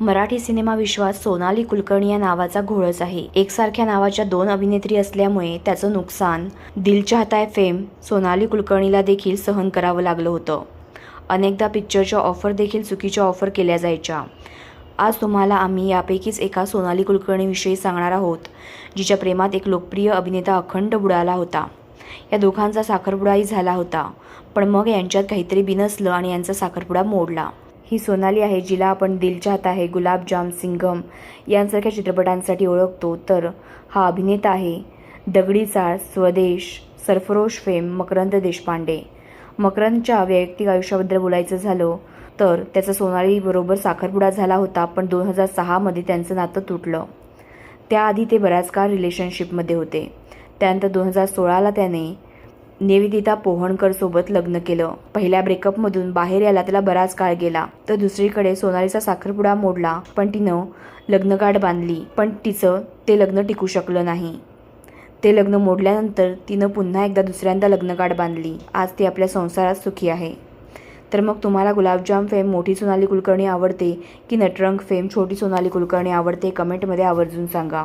Marathi cinema विश्वात सोनाली कुलकर्णी या नावाचा घोळच आहे. एकसारख्या नावाच्या दोन अभिनेत्री असल्यामुळे त्याचं नुकसान. दिल चाहता फेम सोनाली कुलकर्णीला देखील सहन करावं लागलं होतं. अनेकदा पिक्चरच्या ऑफर देखील चुकीच्या ऑफर केल्या जायच्या. आज तुम्हाला आम्ही यापैकीच एका सोनाली कुलकर्णीविषयी सांगणार आहोत जिच्या प्रेमात एक लोकप्रिय अभिनेता अखंड बुडाला होता. या दोघांचा साखरपुडाही झाला होता पण मग यांच्यात काहीतरी बिनसलं आणि यांचा साखरपुडा मोडला. ही सोनाली आहे जिला आपण दिल चाहता आहे गुलाबजाम सिंघम. यांसारख्या चित्रपटांसाठी ओळखतो तर हा अभिनेता आहे दगडी चाळ स्वदेश सरफरोश फेम मकरंद देशपांडे. मकरंदच्या वैयक्तिक आयुष्याबद्दल बोलायचं झालं तर त्याचा सोनालीबरोबर साखरपुडा झाला होता पण दोन हजार सहामध्ये त्यांचं नातं तुटलं. त्याआधी ते बऱ्याच काळ रिलेशनशिपमध्ये होते. त्यानंतर दोन हजार सोळाला त्याने निवेदिता पोहणकर सोबत लग्न केलं. पहिल्या ब्रेकअपमधून बाहेर यायला त्याला बराच काळ गेला. तर दुसरीकडे सोनालीचा साखरपुडा मोडला पण तिनं लग्नगाठ बांधली. पण तिचं ते लग्न टिकू शकलं नाही. ते लग्न मोडल्यानंतर तिनं पुन्हा एकदा दुसऱ्यांदा लग्नगाठ बांधली. आज ती आपल्या संसारात सुखी आहे. तर मग तुम्हाला गुलाबजाम फेम मोठी सोनाली कुलकर्णी आवडते की नटरंग फेम छोटी सोनाली कुलकर्णी आवडते? कमेंटमध्ये आवर्जून सांगा.